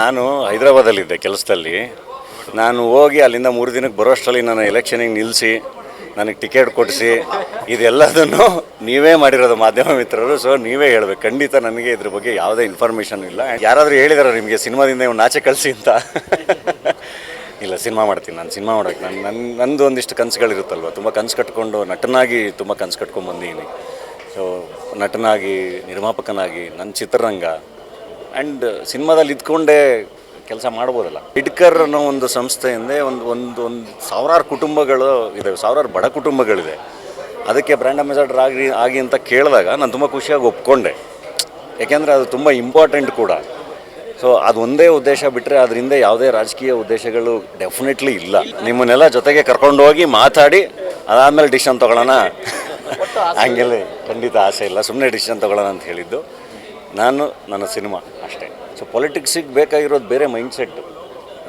ನಾನು ಹೈದರಾಬಾದಲ್ಲಿದ್ದೆ ಕೆಲಸದಲ್ಲಿ. ನಾನು ಹೋಗಿ ಅಲ್ಲಿಂದ ಮೂರು ದಿನಕ್ಕೆ ಬರೋಷ್ಟರಲ್ಲಿ ನಾನು ಎಲೆಕ್ಷನಿಗೆ ನಿಲ್ಲಿಸಿ ನನಗೆ ಟಿಕೆಟ್ ಕೊಡಿಸಿ, ಇದೆಲ್ಲದನ್ನು ನೀವೇ ಮಾಡಿರೋದು ಮಾಧ್ಯಮ ಮಿತ್ರರು ಸೊ ನೀವೇ ಹೇಳಬೇಕು. ಖಂಡಿತ ನನಗೆ ಇದ್ರ ಬಗ್ಗೆ ಯಾವುದೇ ಇನ್ಫಾರ್ಮೇಷನ್ ಇಲ್ಲ. ಯಾರಾದರೂ ಹೇಳಿದಾರ ನಿಮಗೆ, ಸಿನಿಮಾದಿಂದ ಇವ್ನು ಆಚೆ ಕಳಿಸಿ ಅಂತ. ಇಲ್ಲ, ಸಿನಿಮಾ ಮಾಡ್ತೀನಿ ನಾನು, ಸಿನಿಮಾ ಮಾಡೋಕ್ಕೆ ನಾನು ನನ್ನ ನಂದು ಒಂದಿಷ್ಟು ಕನಸುಗಳಿರುತ್ತಲ್ವ, ತುಂಬ ಕನಸು ಕಟ್ಕೊಂಡು ನಟನಾಗಿ ತುಂಬ ಕನಸು ಕಟ್ಕೊಂಡು ಬಂದಿದ್ದೀನಿ ಸೊ ನಟನಾಗಿ, ನಿರ್ಮಾಪಕನಾಗಿ, ನನ್ನ ಚಿತ್ರರಂಗ ಆ್ಯಂಡ್ ಸಿನಿಮಾದಲ್ಲಿ ಇದ್ಕೊಂಡೇ ಕೆಲಸ ಮಾಡ್ಬೋದಲ್ಲ. ಇಡ್ಕರ್ ಅನ್ನೋ ಒಂದು ಸಂಸ್ಥೆಯಿಂದ ಒಂದು ಒಂದು ಒಂದು ಸಾವಿರಾರು ಕುಟುಂಬಗಳು ಇದೆ. ಸಾವಿರಾರು ಬಡ ಕುಟುಂಬಗಳಿದೆ. ಅದಕ್ಕೆ ಬ್ರ್ಯಾಂಡ್ ಅಂಬಾಸಡರ್ ಆಗಿ ಆಗಿ ಅಂತ ಕೇಳಿದಾಗ ನಾನು ತುಂಬ ಖುಷಿಯಾಗಿ ಒಪ್ಕೊಂಡೆ. ಯಾಕೆಂದರೆ ಅದು ತುಂಬ ಇಂಪಾರ್ಟೆಂಟ್ ಕೂಡ. ಸೊ ಅದು ಒಂದೇ ಉದ್ದೇಶ ಬಿಟ್ಟರೆ ಅದರಿಂದ ಯಾವುದೇ ರಾಜಕೀಯ ಉದ್ದೇಶಗಳು ಡೆಫಿನೆಟ್ಲಿ ಇಲ್ಲ. ನಿಮ್ಮನ್ನೆಲ್ಲ ಜೊತೆಗೆ ಕರ್ಕೊಂಡು ಹೋಗಿ ಮಾತಾಡಿ ಅದಾದಮೇಲೆ ಡಿಸಿಷನ್ ತೊಗೊಳ್ಳೋಣ. ಹಂಗೆಲ್ಲ ಖಂಡಿತ ಆಸೆ ಇಲ್ಲ. ಸುಮ್ಮನೆ ಡಿಸಿಷನ್ ತೊಗೊಳ್ಳೋಣ ಅಂತ ಹೇಳಿದ್ದು. ನಾನು ನನ್ನ ಸಿನಿಮಾ ಅಷ್ಟೇ. ಸೊ ಪೊಲಿಟಿಕ್ಸಿಗೆ ಬೇಕಾಗಿರೋದು ಬೇರೆ ಮೈಂಡ್ಸೆಟ್ಟು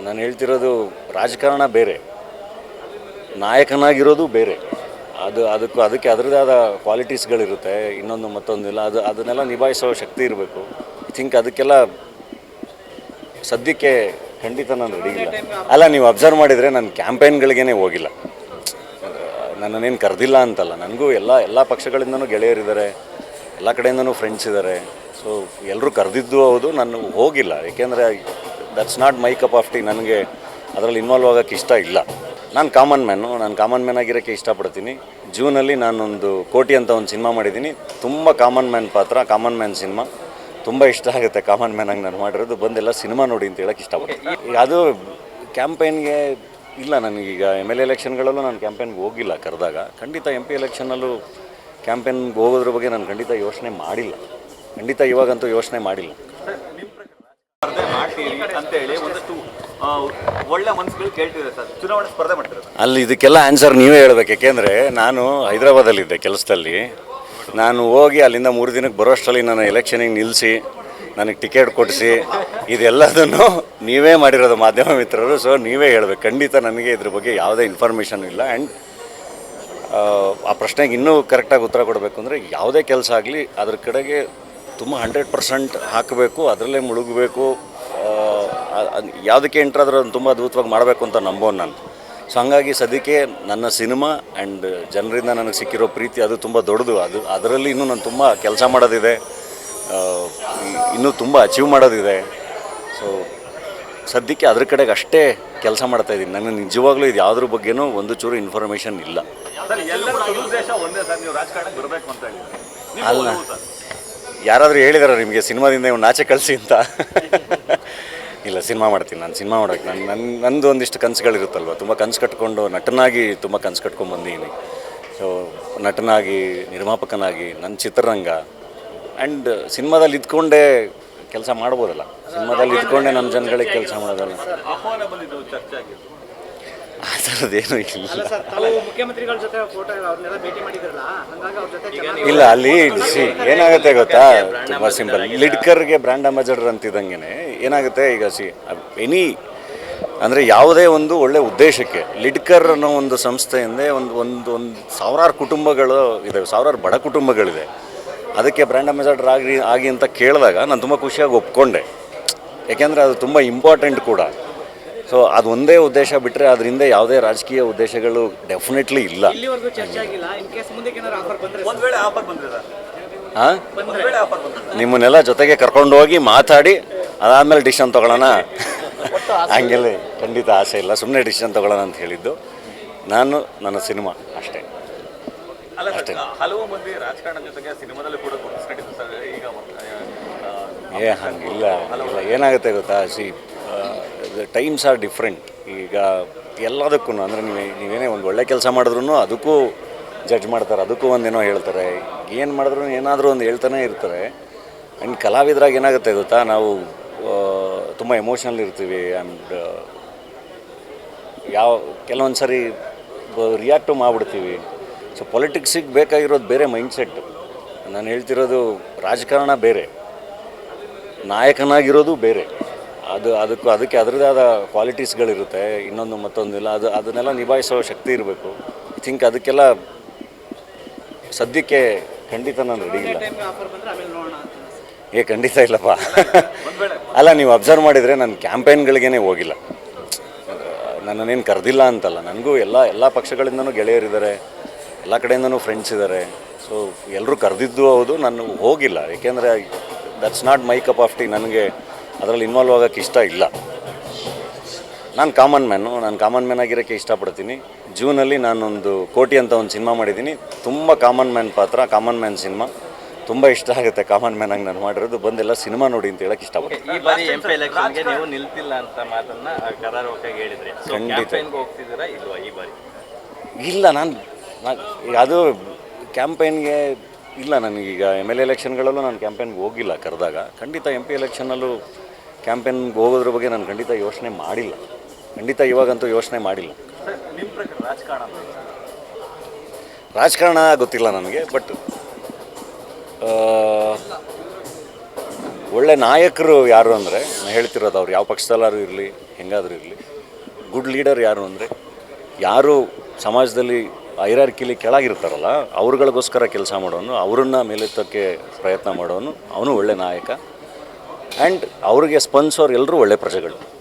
ನಾನು ಹೇಳ್ತಿರೋದು ರಾಜಕಾರಣ ಬೇರೆ. ನಾಯಕನಾಗಿರೋದು ಬೇರೆ. ಅದು ಅದಕ್ಕೂ ಅದಕ್ಕೆ ಅದರದೇ ಆದ ಕ್ವಾಲಿಟೀಸ್ಗಳಿರುತ್ತೆ ಇನ್ನೊಂದು ಮತ್ತೊಂದು ಇಲ್ಲ ಅದು ಅದನ್ನೆಲ್ಲ ನಿಭಾಯಿಸೋ ಶಕ್ತಿ ಇರಬೇಕು. ಐ ಥಿಂಕ್ ಅದಕ್ಕೆಲ್ಲ ಸದ್ಯಕ್ಕೆ ಖಂಡಿತ ನಾನು ರೆಡಿ ಇಲ್ಲ. ಅಲ್ಲ, ನೀವು ಅಬ್ಸರ್ವ್ ಮಾಡಿದರೆ ನಾನು ಕ್ಯಾಂಪೇನ್ಗಳಿಗೇ ಹೋಗಿಲ್ಲ. ನನ್ನನ್ನೇನು ಕರೆದಿಲ್ಲ ಅಂತಲ್ಲ. ನನಗೂ ಎಲ್ಲ ಎಲ್ಲ ಪಕ್ಷಗಳಿಂದನೂ ಗೆಳೆಯರಿದ್ದಾರೆ. ಎಲ್ಲ ಕಡೆಯಿಂದನೂ ಫ್ರೆಂಡ್ಸ್ ಇದ್ದಾರೆ ಸೊ ಎಲ್ಲರೂ ಕರೆದಿದ್ದು ಹೌದು, ನಾನು ಹೋಗಿಲ್ಲ. ಏಕೆಂದರೆ that's not my cup of tea ನನಗೆ ಅದರಲ್ಲಿ ಇನ್ವಾಲ್ವ್ ಆಗೋಕ್ಕೆ ಇಷ್ಟ ಇಲ್ಲ. ನಾನು ಕಾಮನ್ ಮ್ಯಾನು ನಾನು ಕಾಮನ್ ಮ್ಯಾನ್ ಆಗಿರೋಕ್ಕೆ ಇಷ್ಟಪಡ್ತೀನಿ. ಜೂನಲ್ಲಿ ನಾನೊಂದು ಕೋಟಿ ಅಂತ ಒಂದು ಸಿನಿಮಾ ಮಾಡಿದ್ದೀನಿ. ತುಂಬ ಕಾಮನ್ ಮ್ಯಾನ್ ಪಾತ್ರ ಕಾಮನ್ ಮ್ಯಾನ್ ಸಿನಿಮಾ ತುಂಬ ಇಷ್ಟ ಆಗುತ್ತೆ ಕಾಮನ್ ಮ್ಯಾನ್ ಆಗಿ ನಾನು ಮಾಡಿರೋದು. ಬಂದೆಲ್ಲ ಸಿನಿಮಾ ನೋಡಿ ಅಂತ ಹೇಳಕ್ಕೆ ಇಷ್ಟಪಡ್ತೀನಿ. ಅದು ಕ್ಯಾಂಪೇನ್ಗೆ ಇಲ್ಲ ನನಗೀಗ. ಎಂ ಎಲ್ ಎಲೆಕ್ಷನ್ಗಳಲ್ಲೂ ನಾನು ಕ್ಯಾಂಪೇನ್ಗೆ ಹೋಗಿಲ್ಲ ಕರೆದಾಗ. ಖಂಡಿತ ಎಂ ಪಿ ಎಲೆಕ್ಷನಲ್ಲೂ ಕ್ಯಾಂಪೇನ್ಗೆ ಹೋಗೋದ್ರ ಬಗ್ಗೆ ನಾನು ಖಂಡಿತ ಯೋಚನೆ ಮಾಡಿಲ್ಲ. ಖಂಡಿತ ಇವಾಗಂತೂ ಯೋಚನೆ ಮಾಡಿಲ್ಲ. ಅಲ್ಲಿ ಇದಕ್ಕೆಲ್ಲ ಆನ್ಸರ್ ನೀವೇ ಹೇಳ್ಬೇಕು. ಯಾಕೆಂದರೆ ನಾನು ಹೈದರಾಬಾದಲ್ಲಿದ್ದೆ ಕೆಲಸದಲ್ಲಿ. ನಾನು ಹೋಗಿ ಅಲ್ಲಿಂದ ಮೂರು ದಿನಕ್ಕೆ ಬರೋಷ್ಟರಲ್ಲಿ ನಾನು ಎಲೆಕ್ಷನಿಗೆ ನಿಲ್ಲಿಸಿ ನನಗೆ ಟಿಕೆಟ್ ಕೊಡಿಸಿ, ಇದೆಲ್ಲದನ್ನು ನೀವೇ ಮಾಡಿರೋದು ಮಾಧ್ಯಮ ಮಿತ್ರರು ಸೊ ನೀವೇ ಹೇಳಬೇಕು. ಖಂಡಿತ ನನಗೆ ಇದ್ರ ಬಗ್ಗೆ ಯಾವುದೇ ಇನ್ಫಾರ್ಮೇಷನ್ ಇಲ್ಲ. ಆ್ಯಂಡ್ ಆ ಪ್ರಶ್ನೆಗೆ ಇನ್ನೂ ಕರೆಕ್ಟಾಗಿ ಉತ್ತರ ಕೊಡಬೇಕು ಅಂದರೆ ಯಾವುದೇ ಕೆಲಸ ಆಗಲಿ ಅದ್ರ ಕಡೆಗೆ ತುಂಬ ಹಂಡ್ರೆಡ್ ಪರ್ಸೆಂಟ್ ಹಾಕಬೇಕು, ಅದರಲ್ಲೇ ಮುಳುಗಬೇಕು. ಯಾವುದಕ್ಕೆ ಎಂಟ್ರಾದ್ರೂ ಅದನ್ನು ತುಂಬ ಅದ್ಭುತವಾಗಿ ಮಾಡಬೇಕು ಅಂತ ನಂಬೋನು ನಾನು. ಸೊ ಹಂಗಾಗಿ ಸದ್ಯಕ್ಕೆ ನನ್ನ ಸಿನಿಮಾ ಆ್ಯಂಡ್ ಜನರಿಂದ ನನಗೆ ಸಿಕ್ಕಿರೋ ಪ್ರೀತಿ ಅದು ತುಂಬ ದೊಡ್ಡದು. ಅದು, ಅದರಲ್ಲಿ ಇನ್ನೂ ನಾನು ತುಂಬ ಕೆಲಸ ಮಾಡೋದಿದೆ. ಇನ್ನೂ ತುಂಬ ಅಚೀವ್ ಮಾಡೋದಿದೆ. ಸೊ ಸದ್ಯಕ್ಕೆ ಅದ್ರ ಕಡೆಗೆ ಅಷ್ಟೇ ಕೆಲಸ ಮಾಡ್ತಾ ಇದ್ದೀನಿ. ನನಗೆ ನಿಜವಾಗ್ಲೂ ಇದು ಯಾವುದ್ರ ಬಗ್ಗೆನೂ ಒಂದು ಚೂರು ಇನ್ಫಾರ್ಮೇಷನ್ ಇಲ್ಲ. ಅಲ್ಲ. ಯಾರಾದರೂ ಹೇಳಿದಾರ ನಿಮಗೆ ಸಿನಿಮಾದಿಂದ ಇವ್ನು ಆಚೆ ಕಳಿಸಿ ಅಂತ. ಇಲ್ಲ ಸಿನಿಮಾ ಮಾಡ್ತೀನಿ ನಾನು ಸಿನಿಮಾ ಮಾಡೋಕ್ಕೆ ನನ್ನ ನನ್ನ ನಂದು ಒಂದಿಷ್ಟು ಕನಸುಗಳಿರುತ್ತಲ್ವ? ತುಂಬ ಕನಸು ಕಟ್ಕೊಂಡು ನಟನಾಗಿ ತುಂಬ ಕನಸು ಕಟ್ಕೊಂಡು ಬಂದೀನಿ. ಸೊ ನಟನಾಗಿ ನಿರ್ಮಾಪಕನಾಗಿ ನನ್ನ ಚಿತ್ರರಂಗ. ಆ್ಯಂಡ್ ಸಿನಿಮಾದಲ್ಲಿ ಇದ್ಕೊಂಡೇ ಕೆಲಸ ಮಾಡ್ಬೋದಲ್ಲ. ಸಿನಿಮಾದಲ್ಲಿ ಇಟ್ಕೊಂಡೆ ನಮ್ಮ ಜನಗಳಿಗೆ ಕೆಲಸ ಮಾಡೋದಲ್ಲ. ಆಹ್ವಾನ ಬಂದಿದ್ದು ಚರ್ಚೆ ಆಗಿತ್ತು ಆ ಥರದ್ದೇನು ಇಲ್ಲ ತಾವು ಮುಖ್ಯಮಂತ್ರಿಗಳ ಜೊತೆ ಫೋಟೋ ಅವ್ರನ್ನೆಲ್ಲ ಭೇಟಿ ಮಾಡಿದ್ರಲ್ಲ ಹಂಗಾಗಿ ಅವ್ರ ಜೊತೆ ಚೆನ್ನಾಗಿ ಇಲ್ಲ ಅಲ್ಲಿ ಸಿ ಏನಾಗುತ್ತೆ ಗೊತ್ತಾ? ತುಂಬ ಸಿಂಪಲ್ ಲಿಡ್ಕರ್ಗೆ ಬ್ರ್ಯಾಂಡ್ ಅಂಬಾಸಡರ್ ಅಂತಿದ್ದಂಗೆ ಏನಾಗುತ್ತೆ ಈಗ ಸಿ ಎನಿ ಅಂದರೆ ಯಾವುದೇ ಒಂದು ಒಳ್ಳೆ ಉದ್ದೇಶಕ್ಕೆ ಲಿಡ್ಕರ್ ಅನ್ನೋ ಒಂದು ಸಂಸ್ಥೆಯಿಂದ ಒಂದು ಒಂದು ಒಂದು ಸಾವಿರಾರು ಕುಟುಂಬಗಳು ಇದೆ ಸಾವಿರಾರು ಬಡ ಕುಟುಂಬಗಳಿದೆ. ಅದಕ್ಕೆ ಬ್ರ್ಯಾಂಡ್ ಅಂಬಾಸಡರ್ ಆಗಿ ಆಗಿ ಅಂತ ಕೇಳಿದಾಗ ನಾನು ತುಂಬ ಖುಷಿಯಾಗಿ ಒಪ್ಕೊಂಡೆ. ಯಾಕೆಂದರೆ ಅದು ತುಂಬ ಇಂಪಾರ್ಟೆಂಟ್ ಕೂಡ. ಸೊ ಅದು ಒಂದೇ ಉದ್ದೇಶ ಬಿಟ್ಟರೆ ಅದರಿಂದ ಯಾವುದೇ ರಾಜಕೀಯ ಉದ್ದೇಶಗಳು ಡೆಫಿನೆಟ್ಲಿ ಇಲ್ಲ. ಇಲ್ಲಿವರೆಗೂ ಚರ್ಚೆ ಆಗಿಲ್ಲ. ಇನ್ ಕೇಸ್ ಮುಂದಕ್ಕೆ ಏನಾದ್ರು ಆಫರ್ ಬಂದ್ರೆ ಒಂದ್ ವೇಳೆ ಆಫರ್ ಬಂದ್ರೆ ಸರ್. ಹಾಂ? ಒಂದ್ ವೇಳೆ ಆಫರ್ ಬಂದ್ರೆ ನಿಮ್ಮನ್ನೆಲ್ಲ ಜೊತೆಗೆ ಕರ್ಕೊಂಡು ಹೋಗಿ ಮಾತಾಡಿ ಅದಾದಮೇಲೆ ಡಿಸಿಷನ್ ತೊಗೊಳ್ಳೋಣ. ಹಂಗೆಲ್ಲ ಖಂಡಿತ ಆಸೆ ಇಲ್ಲ. ಸುಮ್ಮನೆ ಡಿಸಿಷನ್ ತೊಗೊಳ್ಳೋಣ ಅಂತ ಹೇಳಿದ್ದು. ನಾನು ನನ್ನ ಸಿನಿಮಾ ಅಷ್ಟೇ. ಅಲ್ಲ ಸರ್ ಹಲವು ಮಂದಿ ರಾಜಕಾರಣ ಜೊತೆಗೆ ಸಿನಿಮಾದಲ್ಲಿ ಕೂಡ ಸರ್. ಈಗ ಏ ಹಂಗಿಲ್ಲ ಇಲ್ಲ ಏನಾಗುತ್ತೆ ಗೊತ್ತಾ? See times are different. ಈಗ ಎಲ್ಲದಕ್ಕೂ ಅಂದರೆ ನೀವು ನೀವೇನೇ ಒಂದು ಒಳ್ಳೆ ಕೆಲಸ ಮಾಡಿದ್ರು ಅದಕ್ಕೂ ಜಡ್ಜ್ ಮಾಡ್ತಾರೆ ಅದಕ್ಕೂ ಒಂದೇನೋ ಹೇಳ್ತಾರೆ. ಏನು ಮಾಡಿದ್ರು ಏನಾದರೂ ಒಂದು ಹೇಳ್ತಾನೆ ಇರ್ತಾರೆ. ಆ್ಯಂಡ್ ಕಲಾವಿದರಾಗ ಏನಾಗುತ್ತೆ ಗೊತ್ತಾ? ನಾವು ತುಂಬ ಎಮೋಷನಲ್ ಇರ್ತೀವಿ ಆ್ಯಂಡ್ ಯಾವ ಕೆಲವೊಂದು ಸರಿ ರಿಯಾಕ್ಟು ಮಾಡಿಬಿಡ್ತೀವಿ. ಸೊ ಪೊಲಿಟಿಕ್ಸಿಗೆ ಬೇಕಾಗಿರೋದು ಬೇರೆ ಮೈಂಡ್ಸೆಟ್ ನಾನು ಹೇಳ್ತಿರೋದು ರಾಜಕಾರಣ ಬೇರೆ. ನಾಯಕನಾಗಿರೋದು ಬೇರೆ. ಅದು ಅದಕ್ಕೂ ಅದಕ್ಕೆ ಅದರದೇ ಆದ ಕ್ವಾಲಿಟೀಸ್ಗಳಿರುತ್ತೆ ಇನ್ನೊಂದು ಮತ್ತೊಂದು ಇಲ್ಲ ಅದು ಅದನ್ನೆಲ್ಲ ನಿಭಾಯಿಸೋ ಶಕ್ತಿ ಇರಬೇಕು. ಐ ಥಿಂಕ್ ಅದಕ್ಕೆಲ್ಲ ಸದ್ಯಕ್ಕೆ ಖಂಡಿತ ನಾನು ರೆಡಿ ಇಲ್ಲ. ಏ, ಖಂಡಿತ ಇಲ್ಲಪ್ಪ. ಅಲ್ಲ, ನೀವು ಅಬ್ಸರ್ವ್ ಮಾಡಿದರೆ ನಾನು ಕ್ಯಾಂಪೇನ್ಗಳಿಗೇ ಹೋಗಿಲ್ಲ. ನನ್ನನ್ನೇನು ಕರೆದಿಲ್ಲ ಅಂತಲ್ಲ. ನನಗೂ ಎಲ್ಲ ಎಲ್ಲ ಪಕ್ಷಗಳಿಂದನೂ ಗೆಳೆಯರಿದ್ದಾರೆ. ಎಲ್ಲ ಕಡೆಯಿಂದನೂ ಫ್ರೆಂಡ್ಸ್ ಇದ್ದಾರೆ ಸೊ ಎಲ್ಲರೂ ಕರೆದಿದ್ದು ಹೌದು ನಾನು ಹೋಗಿಲ್ಲ. ಏಕೆಂದರೆ that's not my cup of tea ನನಗೆ ಅದರಲ್ಲಿ ಇನ್ವಾಲ್ವ್ ಆಗೋಕ್ಕೆ ಇಷ್ಟ ಇಲ್ಲ. ನಾನು ಕಾಮನ್ ಮ್ಯಾನು ನಾನು ಕಾಮನ್ ಮ್ಯಾನ್ ಆಗಿರೋಕ್ಕೆ ಇಷ್ಟಪಡ್ತೀನಿ. ಜೂನಲ್ಲಿ ನಾನೊಂದು ಕೋಟಿ ಅಂತ ಒಂದು ಸಿನಿಮಾ ಮಾಡಿದ್ದೀನಿ. ತುಂಬ ಕಾಮನ್ ಮ್ಯಾನ್ ಪಾತ್ರ ಕಾಮನ್ ಮ್ಯಾನ್ ಸಿನಿಮಾ ತುಂಬ ಇಷ್ಟ ಆಗುತ್ತೆ ಕಾಮನ್ ಮ್ಯಾನ್ ಆಗಿ ನಾನು ಮಾಡಿರೋದು. ಬಂದೆಲ್ಲ ಸಿನಿಮಾ ನೋಡಿ ಅಂತ ಹೇಳಕ್ಕೆ ಇಷ್ಟಪಡ್ತೀನಿ. ಈ ಬಾರಿ ಎಂ ಪಿ ಎಲೆಕ್ಷನ್ಗೆ ನೀವು ನಿಲ್ತಿಲ್ಲ ಅಂತ ಮಾತನ್ನ ಕರಾರುವಕ್ಕಾಗಿ ಹೇಳಿದ್ರಿ. ಸೊ ಖಂಡಿತ. ಕ್ಯಾಂಪೇನ್ಗೆ ಹೋಗ್ತಿದ್ದೀರಾ ಇಲ್ವಾ ಈ ಬಾರಿ? ಇಲ್ಲ ನಾನು ಅದು ಕ್ಯಾಂಪೇನ್ಗೆ ಇಲ್ಲ ನನಗೀಗ ಎಂ ಎಲ್ ಎಲೆಕ್ಷನ್ಗಳಲ್ಲೂ ನಾನು ಕ್ಯಾಂಪೇನ್ಗೆ ಹೋಗಿಲ್ಲ ಕರೆದಾಗ. ಖಂಡಿತ ಎಂ ಪಿ ಎಲೆಕ್ಷನ್ನಲ್ಲೂ ಕ್ಯಾಂಪೇನ್ಗೆ ಹೋಗೋದ್ರ ಬಗ್ಗೆ ನಾನು ಖಂಡಿತ ಯೋಚನೆ ಮಾಡಿಲ್ಲ. ಖಂಡಿತ ಇವಾಗಂತೂ ಯೋಚನೆ ಮಾಡಿಲ್ಲ. ರಾಜಕಾರಣ ಗೊತ್ತಿಲ್ಲ ನನಗೆ ಬಟ್ ಒಳ್ಳೆ ನಾಯಕರು ಯಾರು ಅಂದರೆ ನಾನು ಹೇಳ್ತಿರೋದು ಅವ್ರು ಯಾವ ಪಕ್ಷದಲ್ಲಾದ್ರೂ ಇರಲಿ ಹೆಂಗಾದರೂ ಇರಲಿ ಗುಡ್ ಲೀಡರ್ ಯಾರು ಅಂದರೆ ಯಾರು ಸಮಾಜದಲ್ಲಿ ಐರಾರ್ಕಿಲಿ ಕೆಳಗಿರ್ತಾರಲ್ಲ, ಅವ್ರುಗಳಿಗೋಸ್ಕರ ಕೆಲಸ ಮಾಡೋನು, ಅವರನ್ನು ಮೇಲೆತ್ತಕ್ಕೆ ಪ್ರಯತ್ನ ಮಾಡೋನು, ಅವನು ಒಳ್ಳೆ ನಾಯಕ. ಆ್ಯಂಡ್ ಅವ್ರಿಗೆ ಸ್ಪಂದಿಸೋರು ಎಲ್ಲರೂ ಒಳ್ಳೆ ಪ್ರಜೆಗಳು.